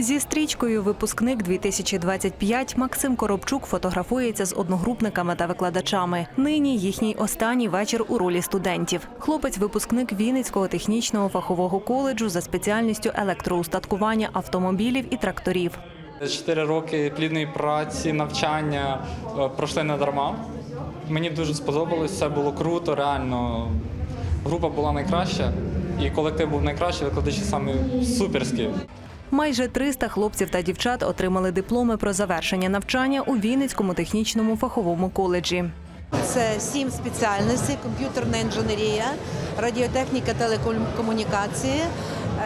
Зі стрічкою Випускник 2025 Максим Коробчук фотографується з одногрупниками та викладачами. Нині їхній останній вечір у ролі студентів. Хлопець випускник Вінницького технічного фахового коледжу за спеціальністю електроустаткування автомобілів і тракторів. Чотири роки плідної праці, навчання е, пройшли не дарма. Мені дуже сподобалось, все було круто, реально. Група була найкраща, і колектив був найкращий, викладачі саме суперські. Майже 300 хлопців та дівчат отримали дипломи про завершення навчання у Вінницькому технічному фаховому коледжі. Це сім спеціальностей: комп'ютерна інженерія, радіотехніка, телекомунікації,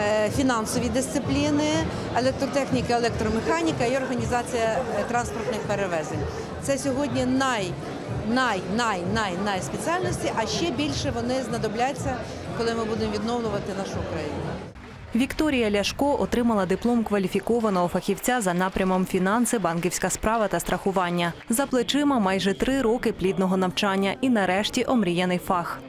е, фінансові дисципліни, електротехніка, електромеханіка і організація е, транспортних перевезень. Це сьогодні най, най, най, най, най спеціальності, а ще більше вони знадобляться, коли ми будемо відновлювати нашу Україну. Вікторія Ляшко отримала диплом кваліфікованого фахівця за напрямом фінанси, банківська справа та страхування. За плечима майже три роки плідного навчання і нарешті омріяний фах.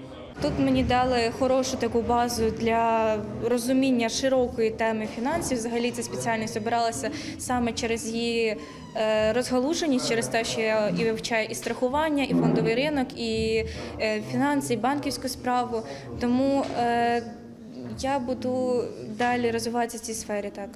Тут мені дали хорошу таку базу для розуміння широкої теми фінансів. Взагалі ця спеціальність обиралася саме через її е, розгалуженість, через те, що я і вивчаю і страхування, і фондовий ринок, і е, фінанси, і банківську справу. Тому е, я буду далі розвиватися в цій сфері так.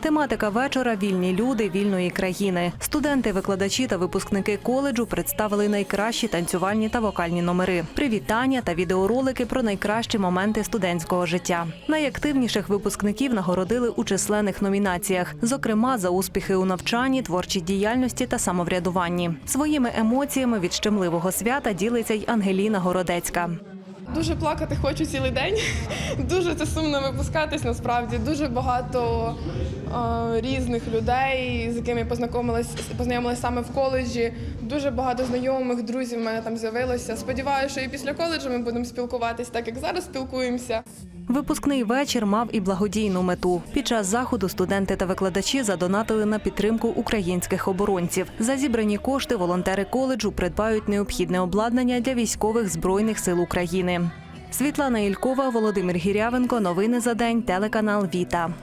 Тематика вечора вільні люди вільної країни. Студенти, викладачі та випускники коледжу представили найкращі танцювальні та вокальні номери, привітання та відеоролики про найкращі моменти студентського життя. Найактивніших випускників нагородили у численних номінаціях, зокрема за успіхи у навчанні, творчій діяльності та самоврядуванні. Своїми емоціями від щемливого свята ділиться й Ангеліна Городецька. Дуже плакати хочу цілий день. Дуже це сумно випускатись. Насправді дуже багато е, різних людей, з якими я познайомилась, познайомилась саме в коледжі. Дуже багато знайомих, друзів в мене там з'явилося. Сподіваюся, що і після коледжу ми будемо спілкуватись, так як зараз спілкуємося. Випускний вечір мав і благодійну мету. Під час заходу студенти та викладачі задонатили на підтримку українських оборонців. За зібрані кошти волонтери коледжу придбають необхідне обладнання для військових збройних сил України. Світлана Ількова, Володимир Гірявенко. Новини за день. Телеканал Віта.